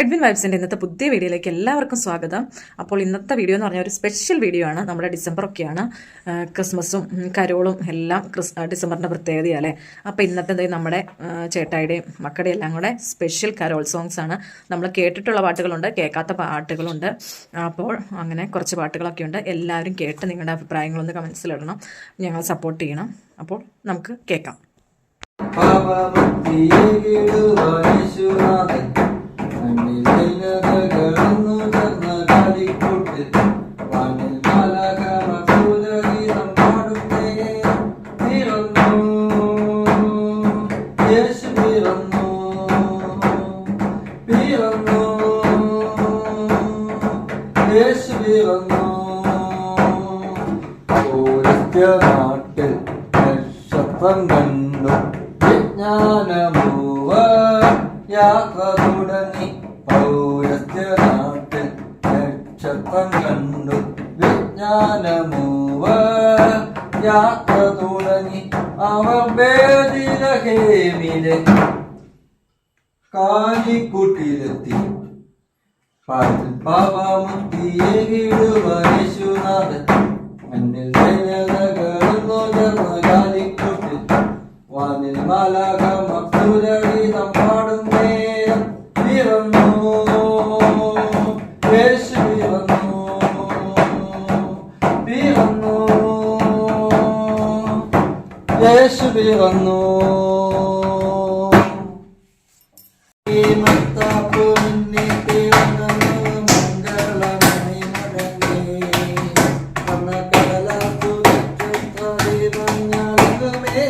Edwin വൈബ്സിന്റെ ഇന്നത്തെ പുതിയ വീഡിയോയിലേക്ക് എല്ലാവർക്കും സ്വാഗതം. അപ്പോൾ ഇന്നത്തെ വീഡിയോ എന്ന് പറഞ്ഞാൽ ഒരു സ്പെഷ്യൽ വീഡിയോ ആണ്. നമ്മുടെ ഡിസംബർ ഒക്കെയാണ്. ക്രിസ്മസും കരോളും എല്ലാം ക്രിസ് ഡിസംബറിന്റെ പ്രത്യേകതയല്ലേ അപ്പോൾ ഇന്നത്തെ നമ്മുടെ ചേട്ടായിയുടെയും മക്കളുടെയും എല്ലാം കൂടെ സ്പെഷ്യൽ കരോൾ സോങ്സ് ആണ്. നമ്മൾ കേട്ടിട്ടുള്ള പാട്ടുകളുണ്ട് കേൾക്കാത്ത പാട്ടുകളുണ്ട്. അപ്പോൾ അങ്ങനെ കുറച്ച് പാട്ടുകളൊക്കെ ഉണ്ട്. എല്ലാവരും കേട്ട് നിങ്ങളുടെ അഭിപ്രായങ്ങളൊന്ന് കമൻസിലിടണം ഞങ്ങൾ സപ്പോർട്ട് ചെയ്യണം. അപ്പോൾ നമുക്ക് കേൾക്കാം. നാട്ടിൽ നക്ഷത്രം കണ്ടു വിജ്ഞാനമൂവ യാത്ര തുടങ്ങി പൗരസ്ത്യ നാട്ടിൽ നക്ഷത്രം കണ്ടു. വിജ്ഞാനമൂവ യാത്ര തുടങ്ങി. അവർ വേദിരഹേമിലെ കാലിക്കൂട്ടിലെത്തി പാട്ടിൽ പാപമുക്തിയേകിടുവാനേശുനാഥൻ മണ്ണിൽ നുകർന്നു കാലിക്കൂട്ടിൽ. വാനിൽ മാലാകമസുരഗീതം പിറന്നു യേശു വന്നു. Thank വന്ന നക്ഷത്രമേ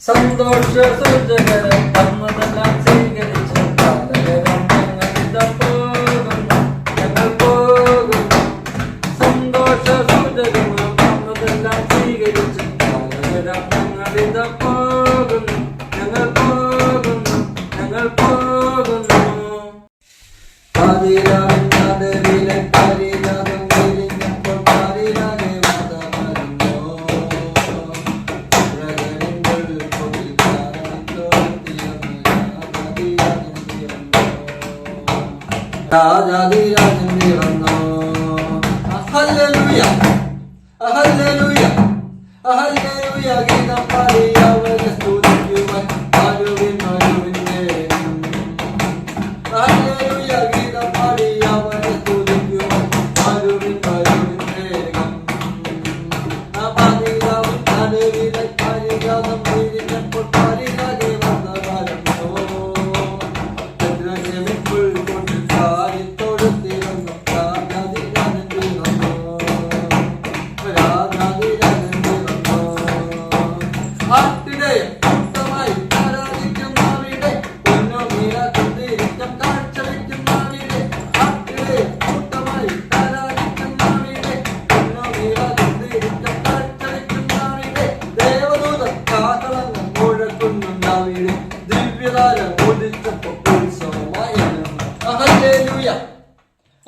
സന്തോഷ സൂചകരം തന്നതെല്ലാം സ്വീകരിച്ച് പാതകരം ഞങ്ങളിതാ പോകുന്നു. ഞങ്ങൾ പോകുന്നു. സന്തോഷ സൂചകങ്ങൾ തന്നതെല്ലാം സ്വീകരിച്ച് പാതകരം ഞങ്ങളിതാ പോകുന്നു. ഞങ്ങൾ പോകുന്നു. ഞങ്ങൾ പോകുന്നു. പാതിരാവിൻ राजा दी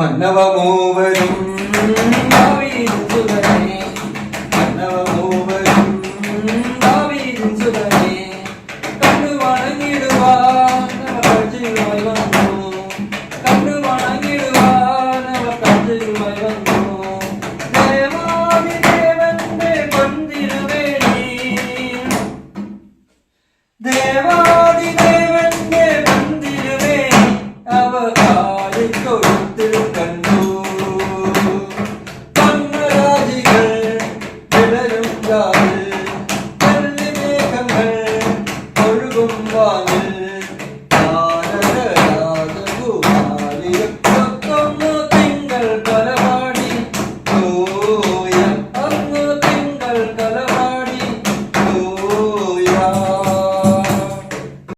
മന്നവമൂവരും ഭാവിയും സുഖനെ മന്നവമൂവരും